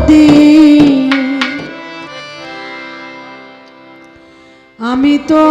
অদরদি আমি তো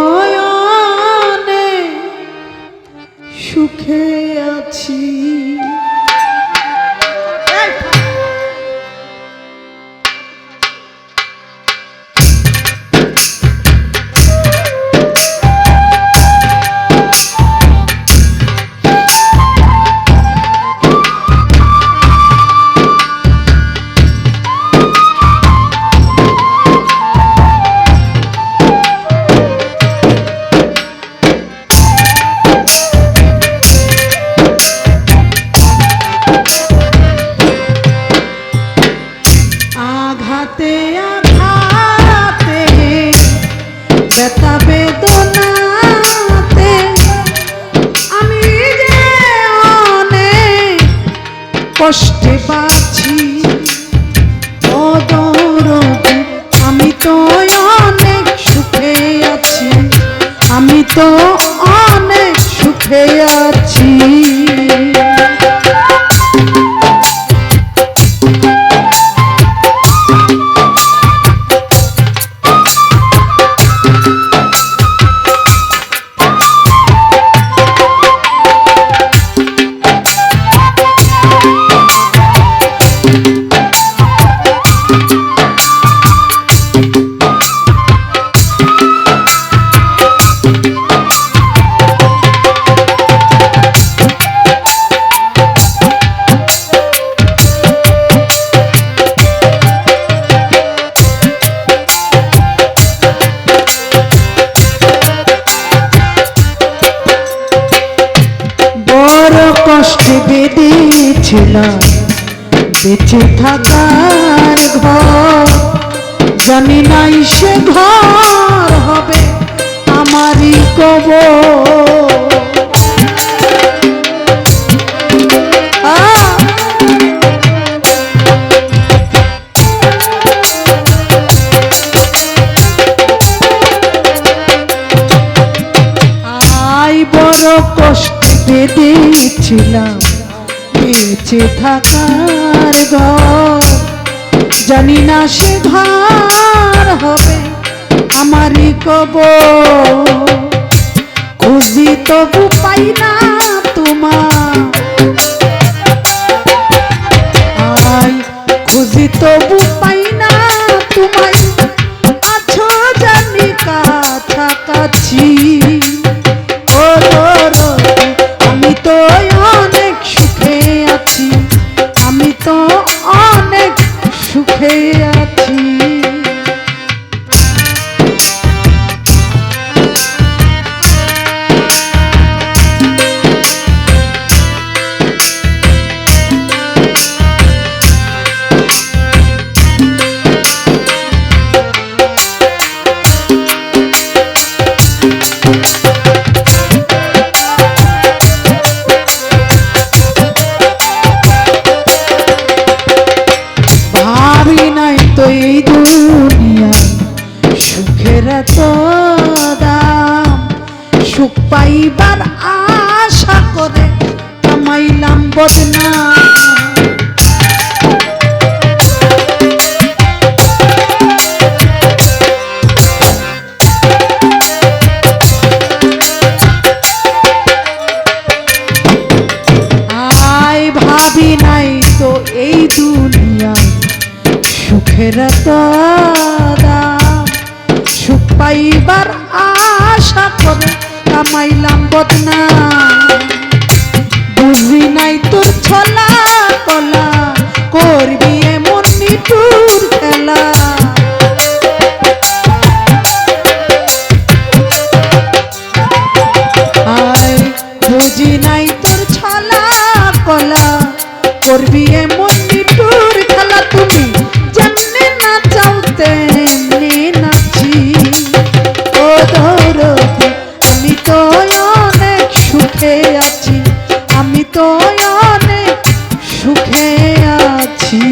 কষ্টে বেঁধেছিলাম। বেঁচে থাকার ঘর। জানি নাই সে ঘর হবে আমারই কব আই বড় কষ্টে বেঁধেছিলাম, বেঁচে থাকার ঘর। জানি না সে ঘর হবে আমারই কব খুঁজি তবু পাই না তোমার। খুঁজি তবু পাই না তোমায়। আছো জানি কাছাকাছি। পাইবার আশা করে কামাইলাম দুনিয়ায় সুখের সুখ পাইবার আশা করে কামাইলাম কলা করবি এমন নিটুর খেলা তুমি, যেমনি না চাও তেমনি নাচি। ও দৌড়তে আমি তো অনেক সুখে আছি, আমি তো অনেক সুখে আছি।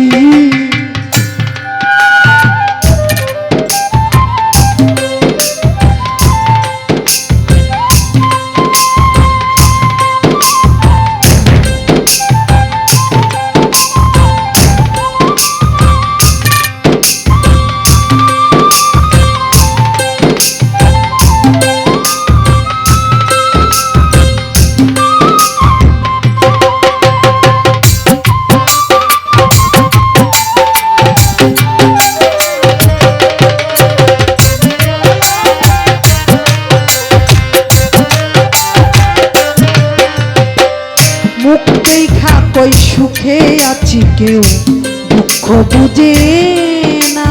সুখে আছি কেউ দুঃখ বুঝে না।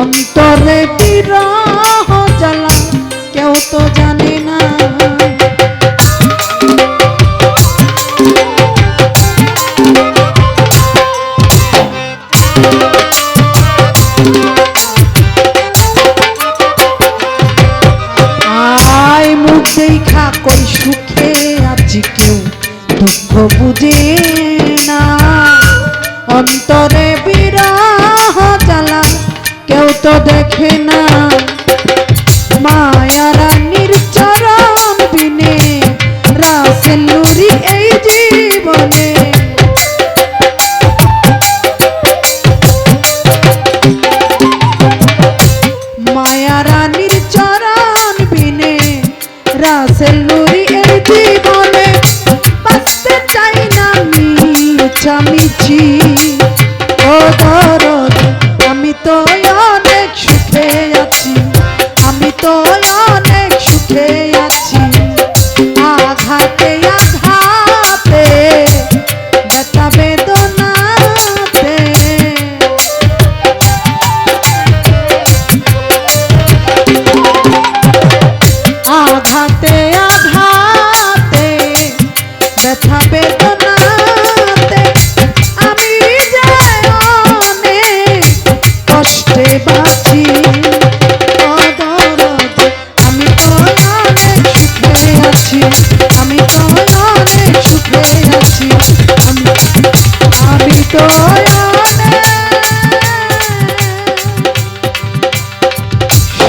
অন্তরে বিরহ জ্বালা কেউ তো জানে না। আয় তো দেখে না